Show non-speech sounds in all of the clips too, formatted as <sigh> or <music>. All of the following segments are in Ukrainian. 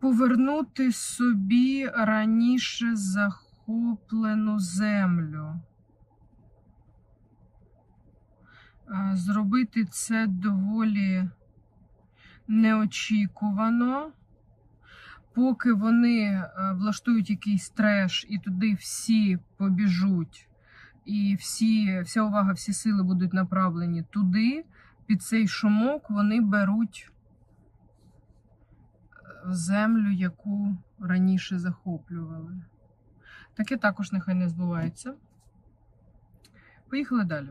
повернути собі раніше захоплену землю. Зробити це доволі неочікувано. Поки вони влаштують якийсь треш і туди всі побіжуть, і всі, вся увага, всі сили будуть направлені туди, під цей шумок вони беруть е, землю, яку раніше захоплювали. Таке також нехай не збувається. Поїхали далі.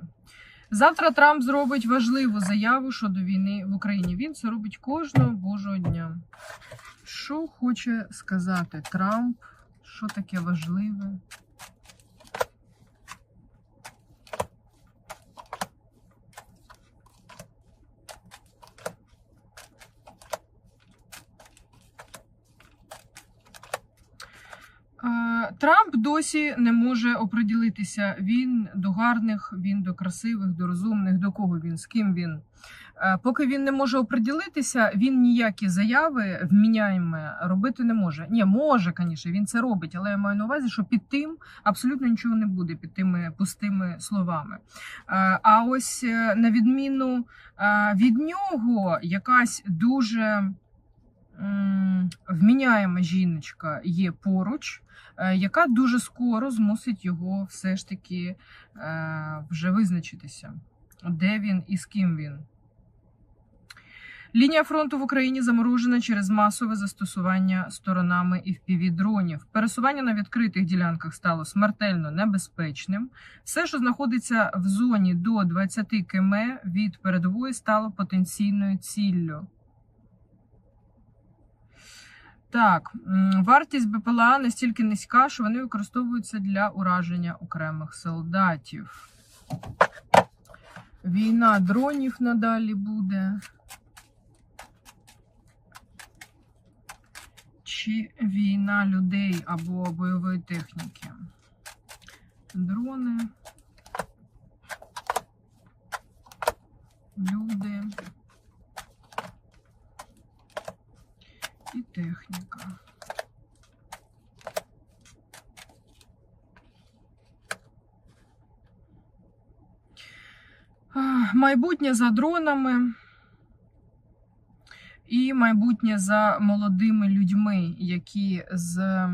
Завтра Трамп зробить важливу заяву щодо війни в Україні. Він це робить кожного божого дня. Що хоче сказати Трамп? Що таке важливе? Е, Трамп досі не може оприділитися. Він до гарних, він до красивих, до розумних, до кого він, з ким він. Е, Поки він не може оприділитися, він ніякі заяви вміняємо робити не може. Ні, може, звісно, він це робить, але я маю на увазі, що під тим абсолютно нічого не буде, під тими пустими словами. Е, А ось е, на відміну від нього, якась дуже вміняєма жіночка є поруч, е, яка дуже скоро змусить його все ж таки е, вже визначитися, де він і з ким він. Лінія фронту в Україні заморожена через масове застосування сторонами FPV-дронів. Пересування на відкритих ділянках стало смертельно небезпечним. Все, що знаходиться в зоні до 20 км від передової, стало потенційною ціллю. Так, вартість БПЛА настільки низька, що вони використовуються для ураження окремих солдатів. Війна дронів надалі буде. Чи війна людей або бойової техніки? Дрони. Люди. І техніка. Майбутнє за дронами і майбутнє за молодими людьми, які з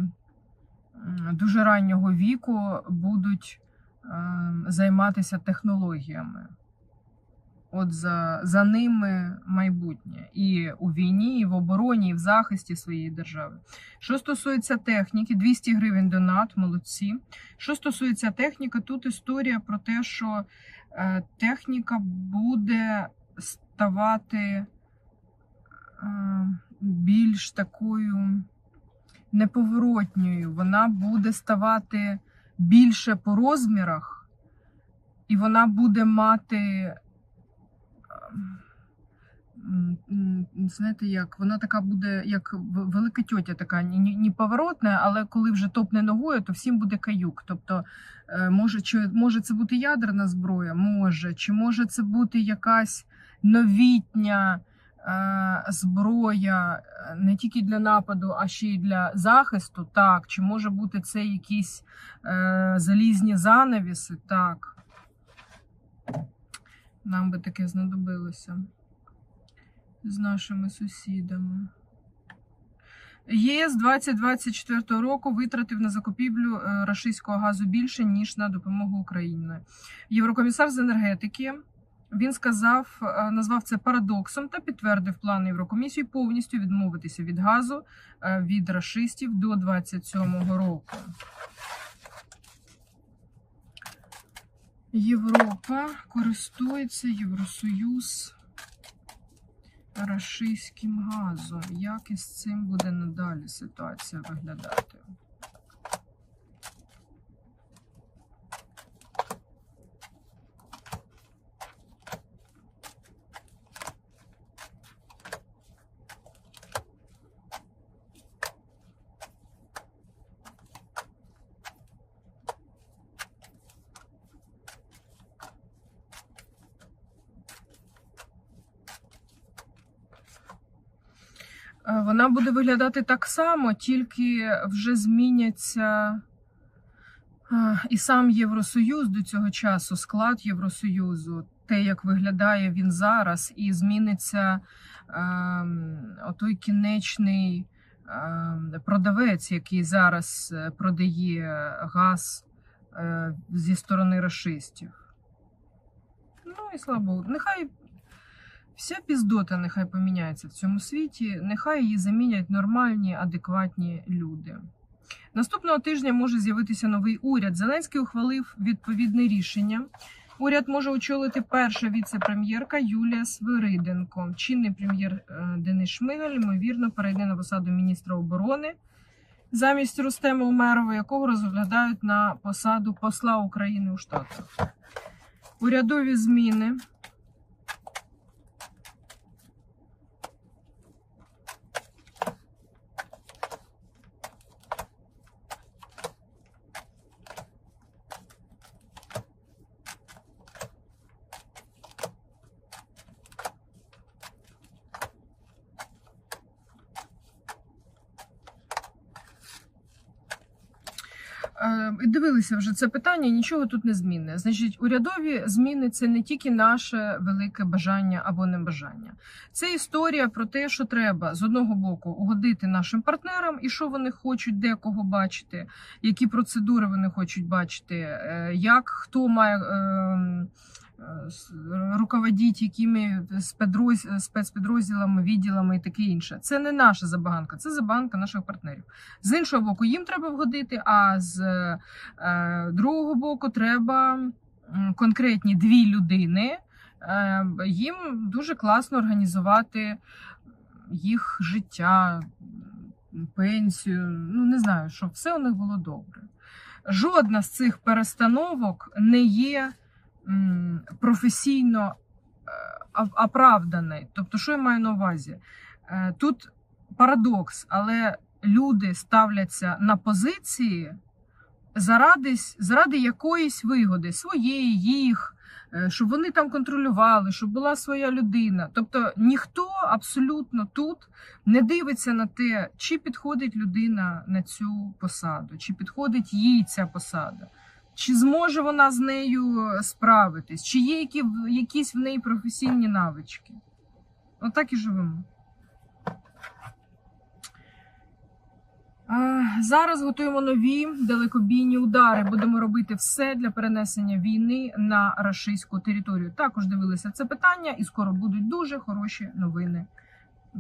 дуже раннього віку будуть ем, займатися технологіями. От за, за ними майбутнє і у війні, і в обороні, і в захисті своєї держави. Що стосується техніки, 200 гривень донат, молодці. Що стосується техніки, тут історія про те, що е, техніка буде ставати е, більш такою неповоротньою. Вона буде ставати більше по розмірах, і вона буде мати. Знаєте, як вона така буде, як велика тьотя, така ні поворотна, але коли вже топне ногою, то всім буде каюк. Тобто, е, може, чи може це бути ядерна зброя? Може, чи може це бути якась новітня е, зброя е, не тільки для нападу, а ще й для захисту? Так, чи може бути це якісь е, залізні занавіси? Так. Нам би таке знадобилося з нашими сусідами. ЄС 2024 року витратив на закупівлю е, рашистського газу більше, ніж на допомогу Україні. Єврокомісар з енергетики він сказав, е, назвав це парадоксом та підтвердив плани Єврокомісії повністю відмовитися від газу е, від рашистів до 2027 року. Європа користується Євросоюз рашистським газом. Як із цим буде надалі ситуація виглядати? Е, вона буде виглядати так само, тільки вже зміняться і сам Євросоюз до цього часу, склад Євросоюзу, те, як виглядає він зараз, і зміниться ем, отой кінечний ем, продавець, який зараз е, продає газ е, зі сторони расистів. Ну і слава Богу, нехай вся піздота нехай поміняється в цьому світі, нехай її замінять нормальні, адекватні люди. Наступного тижня може з'явитися новий уряд. Зеленський ухвалив відповідне рішення. Уряд може очолити перша віце-прем'єрка Юлія Свириденко. Чинний прем'єр е, Денис Шмигаль, ймовірно, перейде на посаду міністра оборони замість Рустема Умерова, якого розглядають на посаду посла України у Штатах. Урядові зміни. Е, і Дивилися вже це питання, нічого тут не змінне. Значить, урядові зміни це не тільки наше велике бажання або небажання. Це історія про те, що треба з одного боку угодити нашим партнерам і що вони хочуть декого бачити, які процедури вони хочуть бачити, е, як хто має. е, руководіть якими спецроз- спецпідрозділами, відділами і таке інше. Це не наша забаганка, це забаганка наших партнерів. З іншого боку, їм треба вгодити, а з е, другого боку, треба конкретні дві людини. Е, їм дуже класно організувати їх життя, пенсію. Ну, не знаю, щоб все у них було добре. Жодна з цих перестановок не є професійно е, оправданою. Тобто, що я маю на увазі? Е, Тут парадокс, але люди ставляться на позиції заради, заради якоїсь вигоди, своєї, їх, е, щоб вони там контролювали, щоб була своя людина. Тобто ніхто абсолютно тут не дивиться на те, чи підходить людина на цю посаду, чи підходить їй ця посада. Чи зможе вона з нею справитись, чи є які, якісь в неї професійні навички? Отак і живемо. Е, Зараз готуємо нові далекобійні удари. Будемо робити все для перенесення війни на рашистську територію. Також дивилися це питання, і скоро будуть дуже хороші новини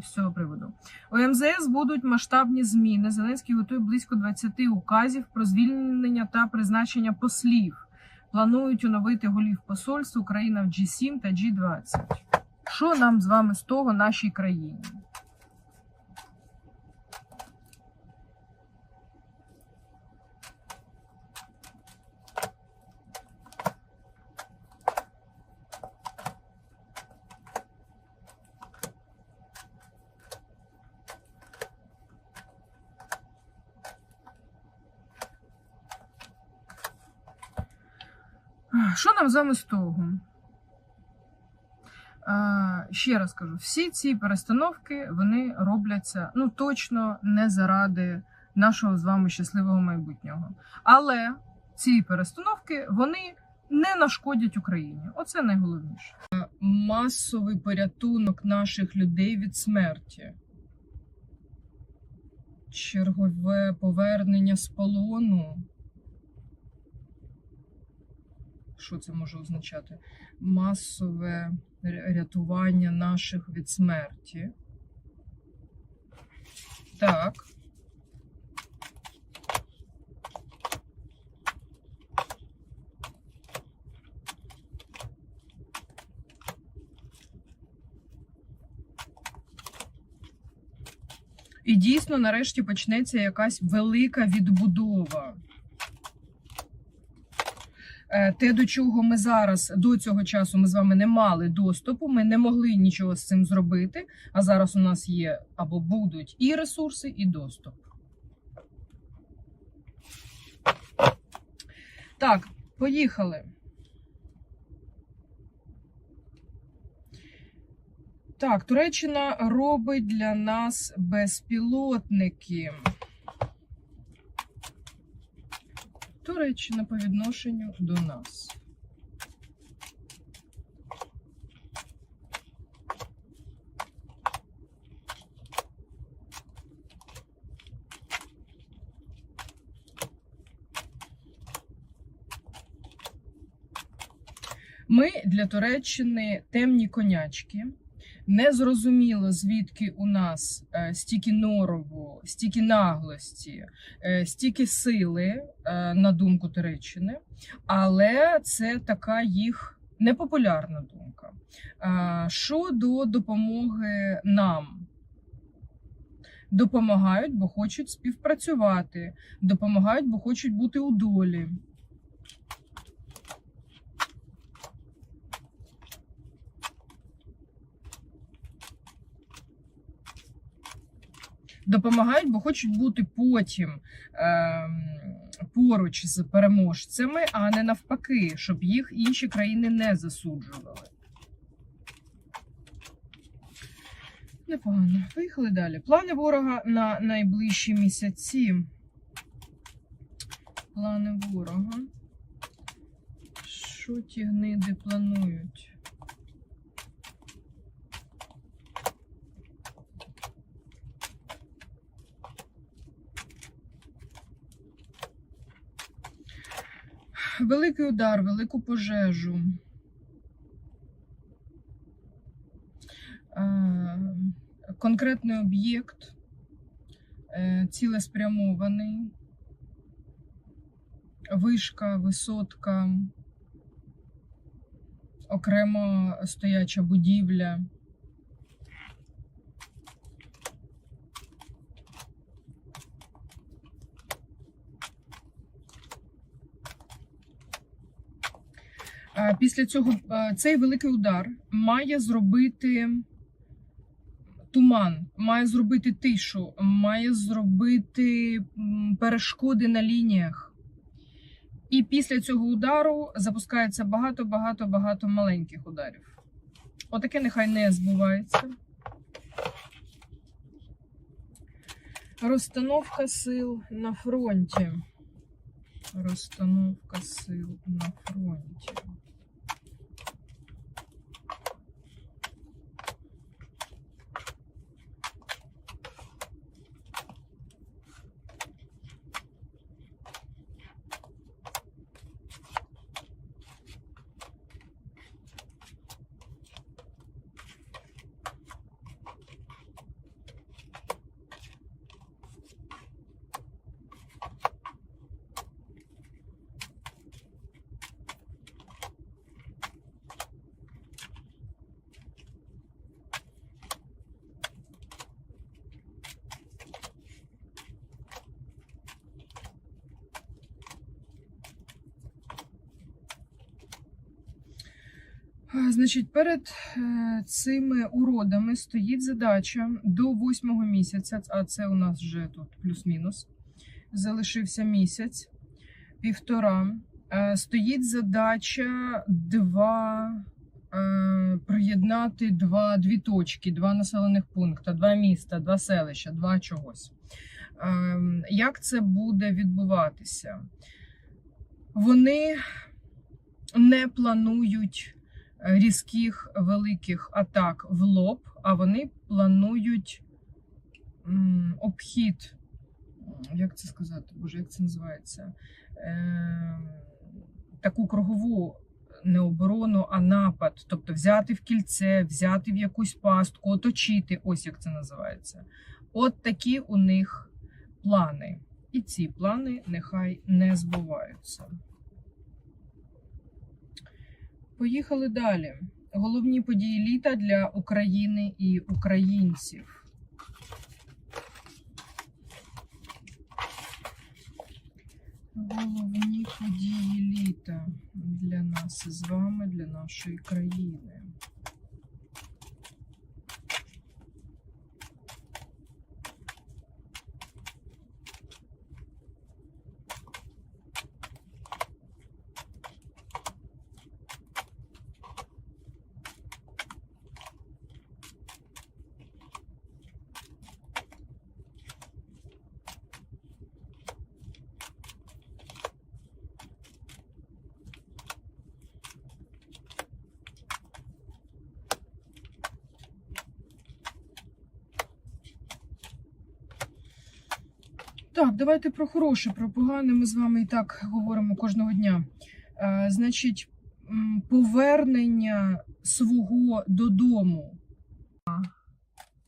з цього приводу. У МЗС будуть масштабні зміни. Зеленський готує близько 20 указів про звільнення та призначення послів. Планують оновити голів посольств Україна в G7 та G20. Що нам з вами з того нашій країні? Що нам з вами з того? Ще раз кажу: всі ці перестановки вони робляться ну точно не заради нашого з вами щасливого майбутнього. Але ці перестановки вони не нашкодять Україні. Оце найголовніше. Масовий порятунок наших людей від смерті. Чергове повернення з полону. Що це може означати? Масове рятування наших від смерті. Так. І дійсно, нарешті почнеться якась велика відбудова. Е, Те, до чого ми зараз до цього часу ми з вами не мали доступу, ми не могли нічого з цим зробити. А зараз у нас є або будуть і ресурси, і доступ. Так, поїхали. Так, Туреччина робить для нас безпілотники. Туреччина по відношенню до нас. Ми для Туреччини темні конячки. Незрозуміло, звідки у нас е, стільки норову, стільки наглості, е, стільки сили, е, на думку Туреччини, але це така їх непопулярна думка. Щодо допомоги нам, допомагають, бо хочуть співпрацювати, допомагають, бо хочуть бути у долі. Допомагають, бо хочуть бути потім ем, поруч з переможцями, а не навпаки, щоб їх інші країни не засуджували. Непогано. Поїхали далі. Плани ворога на найближчі місяці. Плани ворога. Що ті гниди планують? Великий удар, велику пожежу. Е, Конкретний об'єкт, е, цілеспрямований, вишка, висотка, окремо стояча будівля. Е, Після цього е, цей великий удар має зробити туман, має зробити тишу, має зробити перешкоди на лініях. І після цього удару запускається багато, багато, багато маленьких ударів. Отаке нехай не збувається. Розстановка сил на фронті. Розстановка сил на фронті. Значить, перед е, цими уродами стоїть задача до восьмого місяця, а це у нас вже тут плюс-мінус. Залишився місяць, півтора. Е, Стоїть задача два е, приєднати два, дві точки, два населених пункти, два міста, два селища, два чогось. Як це буде відбуватися? Вони не планують різких великих атак в лоб, а вони планують обхід. Як це сказати? Боже, як це називається? Е, таку кругову не оборону, а напад. Тобто взяти в кільце, взяти в якусь пастку, оточити. Ось як це називається. От такі у них плани. І ці плани нехай не збуваються. Поїхали далі. Головні події літа для України і українців. Головні події літа для нас з вами, для нашої країни. Так, давайте про хороше, про погане. Ми з вами і так говоримо кожного дня. Е, значить, повернення свого додому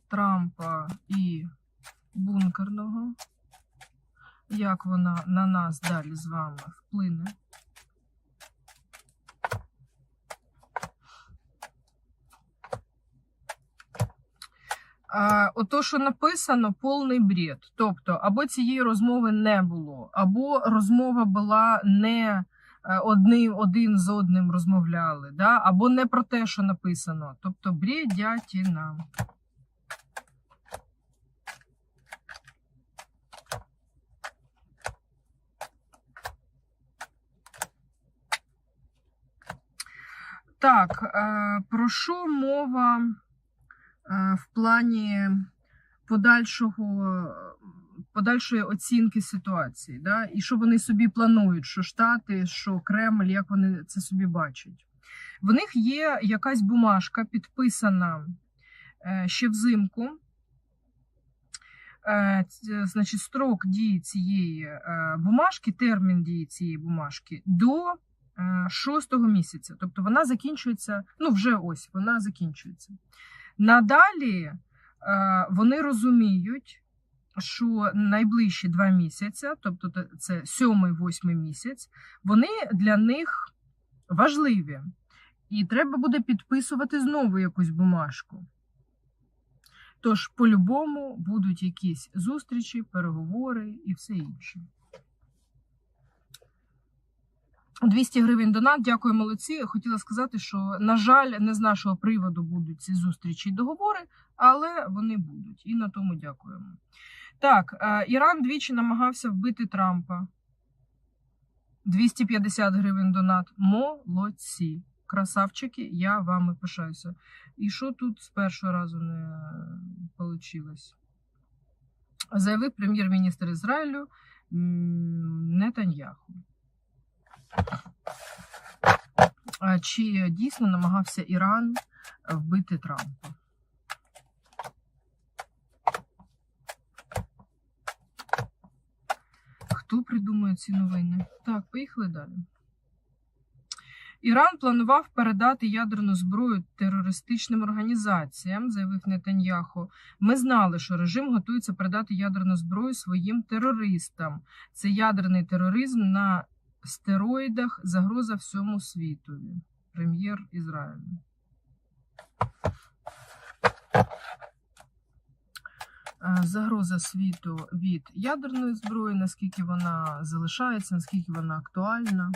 Трампа і бункерного. Як вона на нас далі з вами вплине? Ото, що написано, повний бред. Тобто, або цієї розмови не було, або розмова була не е, одним, один з одним розмовляли, да? або не про те, що написано. Тобто, бредятіна. Так, е, про що мова в плані подальшого, подальшої оцінки ситуації? Да? І що вони собі планують, що Штати, що Кремль, як вони це собі бачать? В них є якась бумажка, підписана е, ще взимку. Е, Значить, строк дії цієї е, бумажки, термін дії цієї бумажки до е, шостого місяця. Тобто вона закінчується, ну вже ось вона закінчується. Надалі е, вони розуміють, що найближчі два місяці, тобто це сьомий, восьмий місяць, вони для них важливі. І треба буде підписувати знову якусь бумажку. Тож, по-любому, будуть якісь зустрічі, переговори і все інше. 200 гривень донат, дякую, молодці. Хотіла сказати, що, на жаль, не з нашого приводу будуть ці зустрічі і договори, але вони будуть. І на тому дякуємо. Так, е, Іран двічі намагався вбити Трампа. 250 гривень донат. Молодці. Красавчики, я вами пишаюся. І що тут з першого разу не вийшло? Заявив прем'єр-міністр Ізраїлю Нетаньяху. Чи дійсно намагався Іран вбити Трампа? Хто придумує ці новини? Так, поїхали далі. Іран планував передати ядерну зброю терористичним організаціям, заявив Нетаньяху. Ми знали, що режим готується передати ядерну зброю своїм терористам. Це ядерний тероризм на стероїдах, загроза всьому світові. Прем'єр Ізраїлю. Е, Загроза світу від ядерної зброї, наскільки вона залишається, наскільки вона актуальна.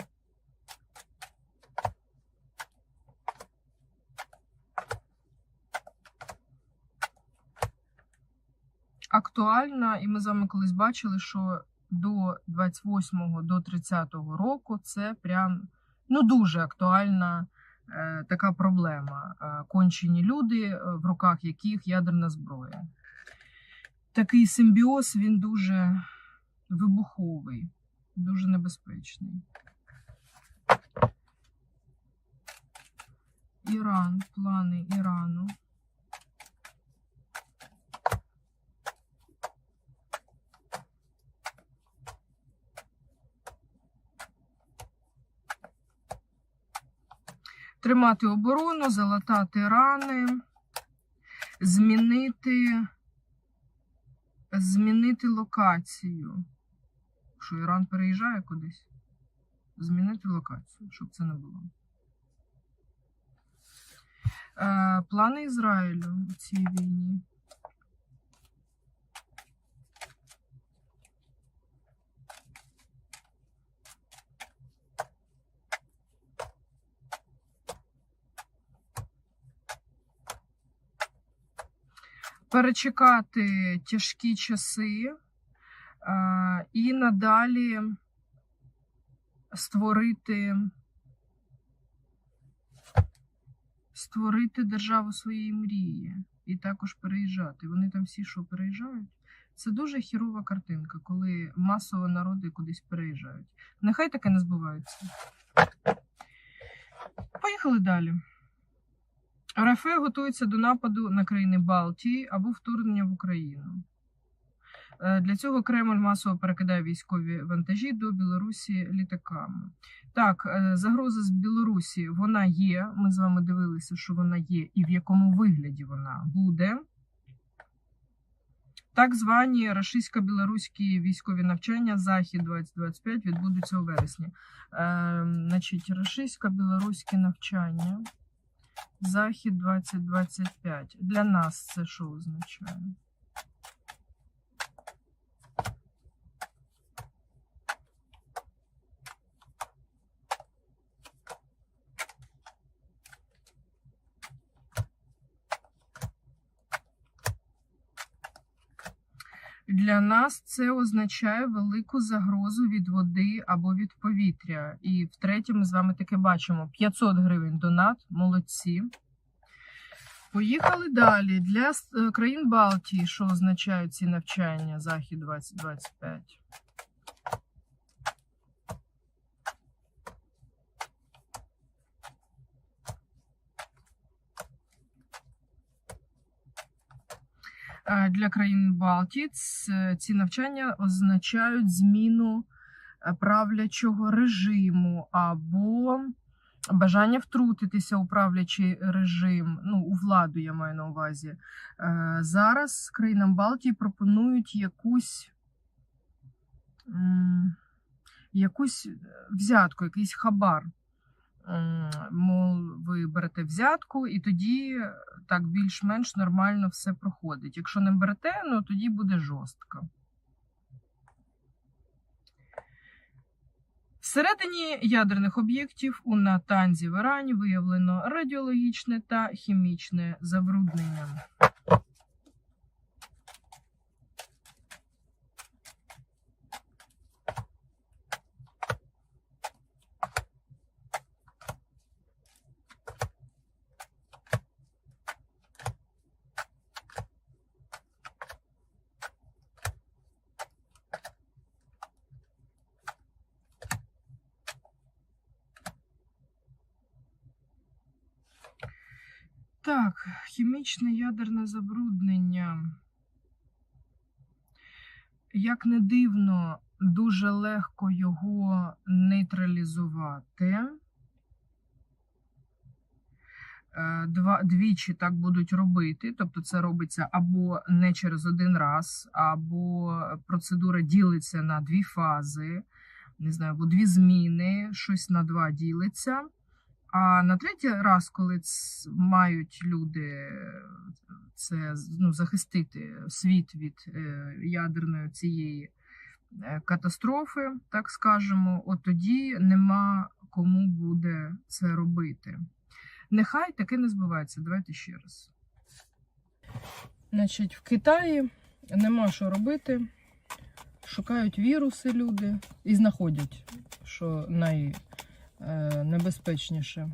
актуальна, і ми з вами колись бачили, що до 28-го, до 30-го року це прям ну дуже актуальна е, така проблема. Е, кончені люди, е, в руках яких ядерна зброя. Такий симбіоз він дуже вибуховий, дуже небезпечний. Іран, плани Ірану. Тримати оборону, залатати рани, змінити, змінити локацію. Що Іран переїжджає кудись? Змінити локацію, щоб це не було. Е, плани Ізраїлю у цій війні. Перечекати тяжкі часи і надалі створити, створити державу своєї мрії і також переїжджати. Вони там всі що переїжджають. Це дуже хірова картинка, коли масово народи кудись переїжджають. Нехай таке не збувається. Поїхали далі. РФ готується до нападу на країни Балтії або вторгнення в Україну. Е, Для цього Кремль масово перекидає військові вантажі до Білорусі літаками. Так, е, загроза з Білорусі вона є. Ми з вами дивилися, що вона є, і в якому вигляді вона буде. Так звані рашистсько-білоруські військові навчання Захід 2025 відбудуться у вересні. Е, значить, рашистсько-білоруські навчання Захід 2025. Для нас це що означає? Для нас це означає велику загрозу від води або від повітря. І втретє, ми з вами таке бачимо: 500 гривень донат, молодці. Поїхали далі. Для е, країн Балтії, що означають ці навчання Захід 2025? Для країн Балтії ці навчання означають зміну е, правлячого режиму або бажання втрутитися у правлячий режим, ну, у владу я маю на увазі. Е, Зараз країнам Балтії пропонують якусь, якусь взятку, якийсь хабар. М, Мол, ви берете взятку, і тоді так більш-менш нормально все проходить. Якщо не берете, ну тоді буде жорстко. Всередині ядерних об'єктів у Натанзі в Ірані виявлено радіологічне та хімічне забруднення. Так, хімічне ядерне забруднення. Як не дивно, дуже легко його нейтралізувати. Е, Два, двічі так будуть робити, тобто це робиться або не через один раз, або процедура ділиться на дві фази, не знаю, або дві зміни, щось на два ділиться. А на третій раз, коли мають люди це ну, захистити світ від е, ядерної цієї е, катастрофи, так скажемо, от тоді нема кому буде це робити. Нехай таке не збувається. Давайте ще раз. Значить, в Китаї нема що робити. Шукають віруси люди і знаходять, що найнебезпечніше.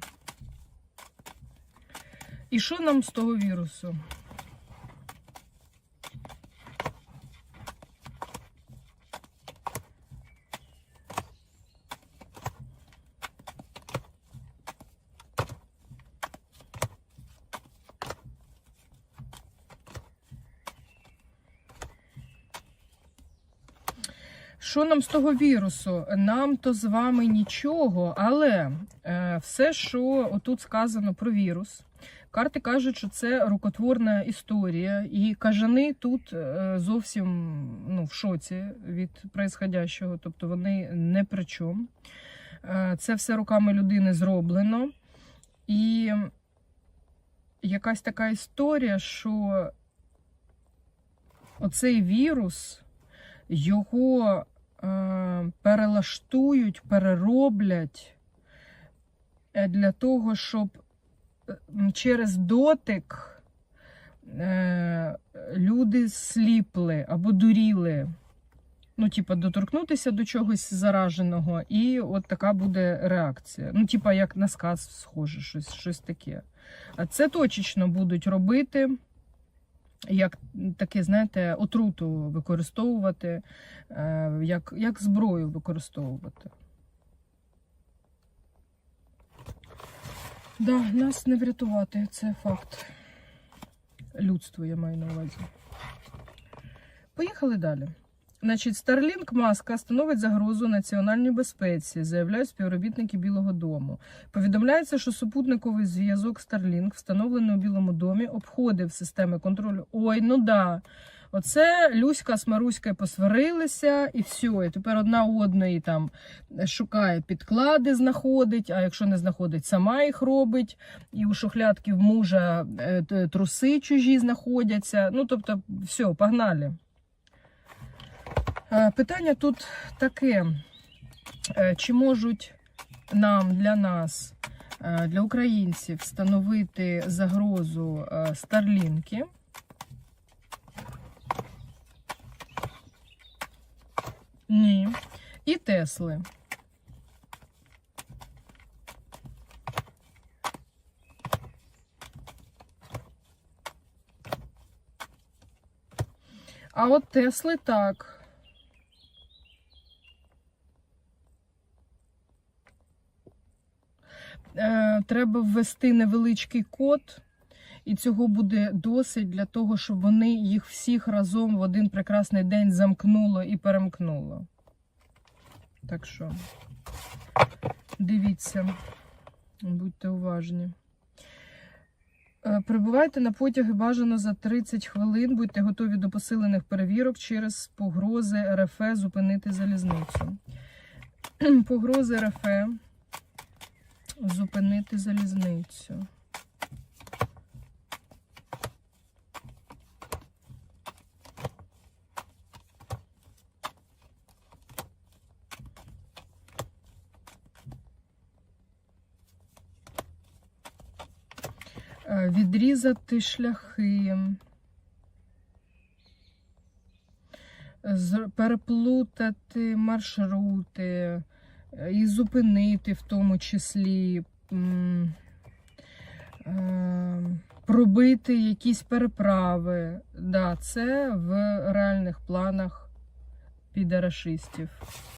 І що нам з того вірусу? Що нам з того вірусу? Нам то з вами нічого, але е, все, що отут сказано про вірус, карти кажуть, що це рукотворна історія, і кажани тут е, зовсім ну, в шоці від происходящого, тобто вони не при чому. Е, це все руками людини зроблено. І якась така історія, що оцей вірус його перелаштують, перероблять е, для того, щоб е, через дотик е, люди сліпли або дуріли. Ну, типа, доторкнутися до чогось зараженого, і от така буде реакція. Ну, типа, як на сказ схоже, щось, щось таке. А це точечно будуть робити як таке, знаєте, отруту використовувати, е, як, як зброю використовувати. Да, нас не врятувати, це факт. Людство я маю на увазі. Поїхали далі. Значить, Starlink маска становить загрозу національній безпеці, заявляють співробітники Білого Дому. Повідомляється, що супутниковий зв'язок Starlink, встановлений у Білому домі, обходив системи контролю. Ой, ну да. Оце Люська з Маруською посварилися, і все. І тепер одна одної там шукає підклади, знаходить, а якщо не знаходить, сама їх робить. І у шухлядки в мужа е, труси чужі знаходяться. Ну, тобто, все, погнали. Е, Питання тут таке: Е, чи можуть нам для нас, е, для українців, встановити загрозу е, старлінки? Ні. І Тесли. А от Тесли так. Е, треба ввести невеличкий код, і цього буде досить для того, щоб вони їх всіх разом в один прекрасний день замкнуло і перемкнуло. Так що, дивіться, будьте уважні. Е, Прибувайте на потяги бажано за 30 хвилин. Будьте готові до посилених перевірок через погрози РФ зупинити залізницю. <clears throat> Погрози РФ зупинити залізницю. Е, Відрізати шляхи. Переплутати маршрути і зупинити в тому числі. е, Пробити якісь переправи. Да, це в реальних планах підарашистів.